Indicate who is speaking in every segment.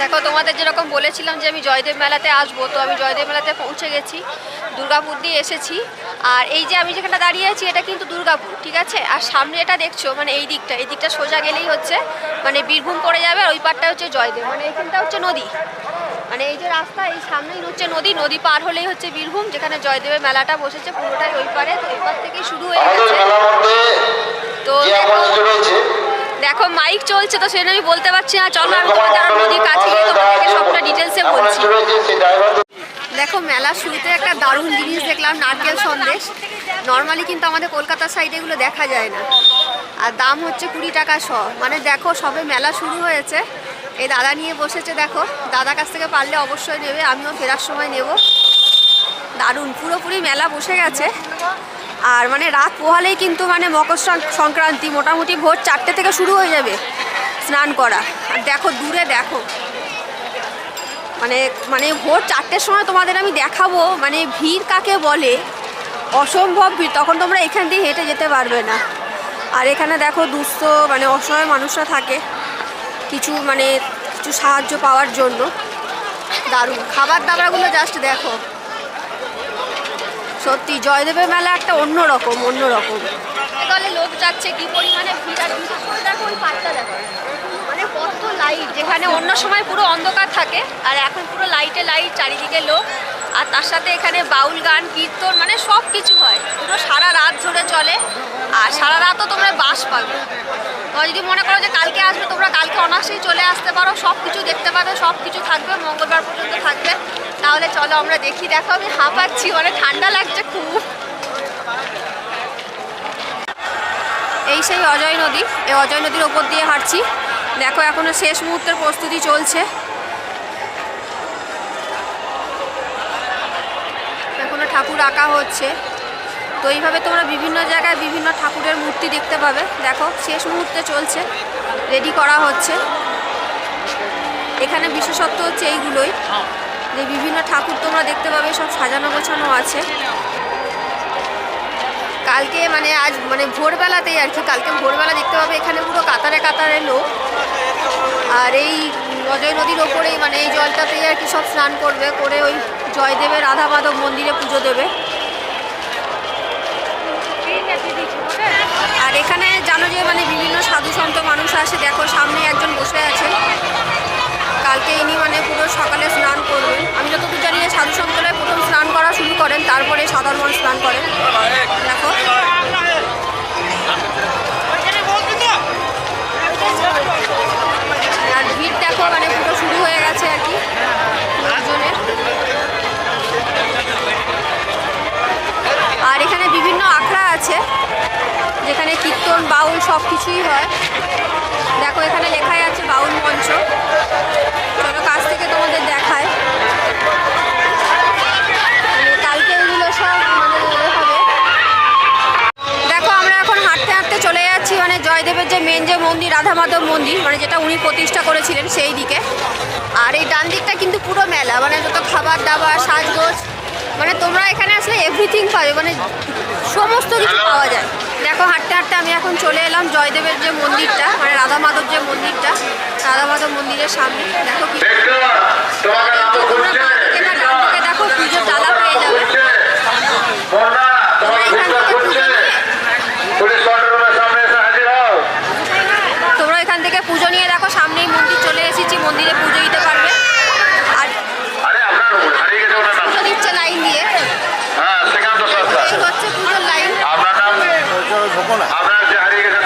Speaker 1: দেখো তোমাদের যেরকম বলেছিলাম যে আমি জয়দেব মেলাতে আসব তো আমি জয়দেব মেলাতে পৌঁছে গেছি দুর্গাপুর দিয়ে এসেছি। আর এই যে আমি যেখানে দাঁড়িয়ে আছি এটা কিন্তু দুর্গাপুর ঠিক আছে? আর সামনে এটা দেখছ মানে এই দিকটা এই দিকটা সোজা গেলেই হচ্ছে মানে বীরভূম পড়ে যাবে আর ওই পারটা হচ্ছে জয়দেব মানে এখানটা হচ্ছে নদী। মানে এই যে রাস্তা এই সামনেই হচ্ছে নদী নদী পার হলেই হচ্ছে বীরভূম যেখানে জয়দেবের মেলাটা বসেছে পুরোটাই ওই পারে তো ওই পার থেকেই শুরু হয়ে গেছে। তো দেখো মাইক চলছে তো সেটা আমি বলতে পারছি না। চলো, আমি তোমাদের আর নদীর কাছে গিয়ে তোমাদেরকে সবটা ডিটেলসে বলছি। দেখো, মেলা শুরুতে একটা দারুণ জিনিস দেখলাম, নারকেল সন্দেশ। নর্মালি কিন্তু আমাদের কলকাতার সাইডে এগুলো দেখা যায় না। আর দাম হচ্ছে কুড়ি টাকা শ। মানে দেখো, সবে মেলা শুরু হয়েছে। এই দাদা নিয়ে বসেছে, দেখো। দাদা কাছ থেকে পারলে অবশ্যই নেবে, আমিও ফেরার সময় নেব। দারুণ, পুরোপুরি মেলা বসে গেছে। আর মানে রাত পোহালেই কিন্তু মানে মকর সংক্রান্তি মোটামুটি ভোর চারটে থেকে শুরু হয়ে যাবে স্নান করা। আর দেখো, দূরে দেখো। মানে মানে ভোর চারটের সময় তোমাদের আমি দেখাবো মানে ভিড় কাকে বলে? অসম্ভব ভিড়, তখন তোমরা এখান দিয়ে হেঁটে যেতে পারবে না। আর এখানে দেখো, দুস্থ মানে অসহায় মানুষরা থাকে। কিছু মানে কিছু সাহায্য পাওয়ার জন্য। দারুণ। খাবার দাবারগুলো জাস্ট দেখো। সত্যি, জয়দেবের মেলা একটা অন্য রকম অন্য রকম দলে লোক যাচ্ছে, কি পরিমাণে দেখো মানে কত লাইট যেখানে অন্য সময় পুরো অন্ধকার থাকে, আর এখন পুরো লাইটে লাইট চারিদিকে লোক। আর তার সাথে এখানে বাউল গান, কীর্তন মানে সব কিছু হয়। পুরো সারা রাত ধরে চলে, আর সারা রাতও তোমরা বাস পাবে। তোমরা যদি মনে করো যে কালকে আসবে, তোমরা কালকে অনায়াসেই চলে আসতে পারো, সব কিছু দেখতে পাবে, সব কিছু থাকবে, মঙ্গলবার পর্যন্ত থাকবে। তাহলে চলো আমরা দেখি, দেখো আমি হাঁপাচ্ছি অনেক ঠান্ডা লাগছে খুব। এই সেই অজয় নদী, এই অজয় নদীর ওপর দিয়ে হাঁটছি। দেখো এখনও শেষ মুহূর্তের প্রস্তুতি চলছে এখনও ঠাকুর আঁকা হচ্ছে। তো এইভাবে তোমরা বিভিন্ন জায়গায় বিভিন্ন ঠাকুরের মূর্তি দেখতে পাবে। দেখো, শেষ মুহূর্তে চলছে। রেডি করা হচ্ছে। এখানে বিশেষত্ব হচ্ছে এইগুলোই, যে বিভিন্ন ঠাকুর তোমরা দেখতে পাবে, সব সাজানো গোছানো আছে। কালকে মানে আজ মানে ভোরবেলাতেই আর কি, কালকে ভোরবেলা দেখতে পাবে এখানে পুরো কাতারে কাতারে লোক। আর এই অজয় নদীর ওপরেই মানে এই জলটাতেই আর কি সব স্নান করবে, করে ওই জয়দেবের রাধা মাধব মন্দিরে পুজো দেবে। আর এখানে জানো যে মানে বিভিন্ন সাধু সন্ত মানুষ আসে। দেখো, সামনে একজন বসে আছেন কালকে ইনি মানে পুরো সকালে স্নান করবেন। আমি যতদূর জানি সাধু সন্তরাই প্রথম স্নান করা শুরু করেন, তারপরে সাধারণ স্নান করেন। দেখো। কীর্তন বাউল সব কিছুই হয়। দেখো, এখানে লেখাই আছে বাউল মঞ্চ। চলো কাছ থেকে তোমাদের দেখায় মানে কালকে সব হবে। দেখো, আমরা এখন হাঁটতে হাঁটতে চলে যাচ্ছি মানে জয়দেবের যে মেন যে মন্দির, রাধা মাধব মন্দির মানে যেটা উনি প্রতিষ্ঠা করেছিলেন সেই দিকে। আর এই ডান দিকটা কিন্তু পুরো মেলা মানে যত খাবার দাবার, সাজগোজ মানে তোমরা এখানে আসলে এভরিথিং পাবে মানে সমস্ত কিছু পাওয়া যায়। দেখো হাঁটতে হাঁটতে আমি এখন চলে এলাম জয়দেবের যে মন্দিরটা মানে রাধা মাধব যে মন্দিরটা রাধা মাধব মন্দিরের সামনে। দেখো দেখো পুজোর ডালা পেয়ে যাবে
Speaker 2: বন্যা তোমাকে
Speaker 1: এখান থেকে
Speaker 2: খুঁজছে পুলিশ কন্ট্রোলের সামনে এসে হাজির হও
Speaker 1: তোমরা এখান থেকে পুজো নিয়ে দেখো সামনেই মন্দির চলে এসেছি মন্দিরে পুজো দিতে পারবে আর
Speaker 2: আরে আপনার হারিয়ে গেছে ওনার নাম
Speaker 1: পুজো দিচ্ছে লাইন দিয়ে
Speaker 2: হ্যাঁ শ্রীকান্ত
Speaker 1: এই
Speaker 2: সরকার
Speaker 1: হচ্ছে পুজোর লাইন
Speaker 2: আপনার নাম আপনার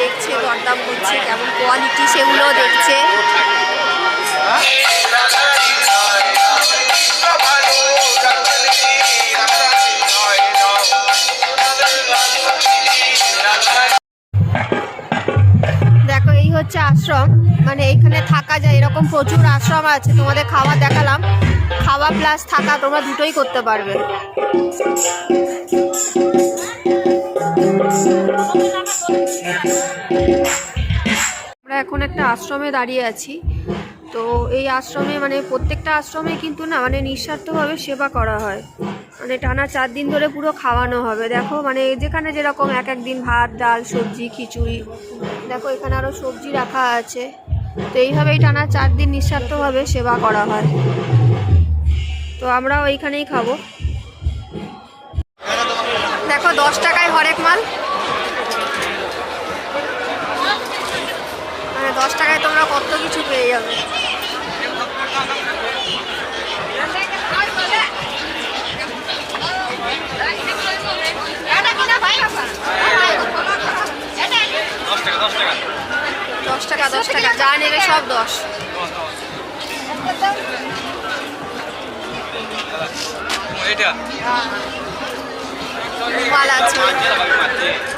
Speaker 1: দেখছে দরদাম করছে, কেমন কোয়ালিটি সেগুলো দেখছে। দেখো, এই হচ্ছে আশ্রম। মানে এখানে থাকা যায়, এরকম প্রচুর আশ্রম আছে, তোমাদের খাওয়া দেখালাম। খাওয়া প্লাস থাকা তোমরা দুটোই করতে পারবে। আমরা এখন একটা আশ্রমে দাঁড়িয়ে আছি। তো এই আশ্রমে মানে প্রত্যেকটা আশ্রমে কিন্তু না মানে নিঃস্বার্থভাবে সেবা করা হয়। মানে টানা চার দিন ধরে পুরো খাওয়ানো হবে। দেখো মানে যেখানে যেরকম এক এক দিন ভাত, ডাল, সবজি, খিচুড়ি। দেখো এখানে আরও সবজি রাখা আছে। তো এইভাবেই টানা চার দিন নিঃস্বার্থভাবে সেবা করা হয়। তো আমরাও এইখানেই খাব। দেখো দশ টাকায় হরেক মাল। মানে দশ টাকায় তোমরা কত কিছু পেয়ে যাবে। দশ টাকা দশ টাকা যা নেবে সব দশ।
Speaker 3: এটা?
Speaker 1: মাল আছে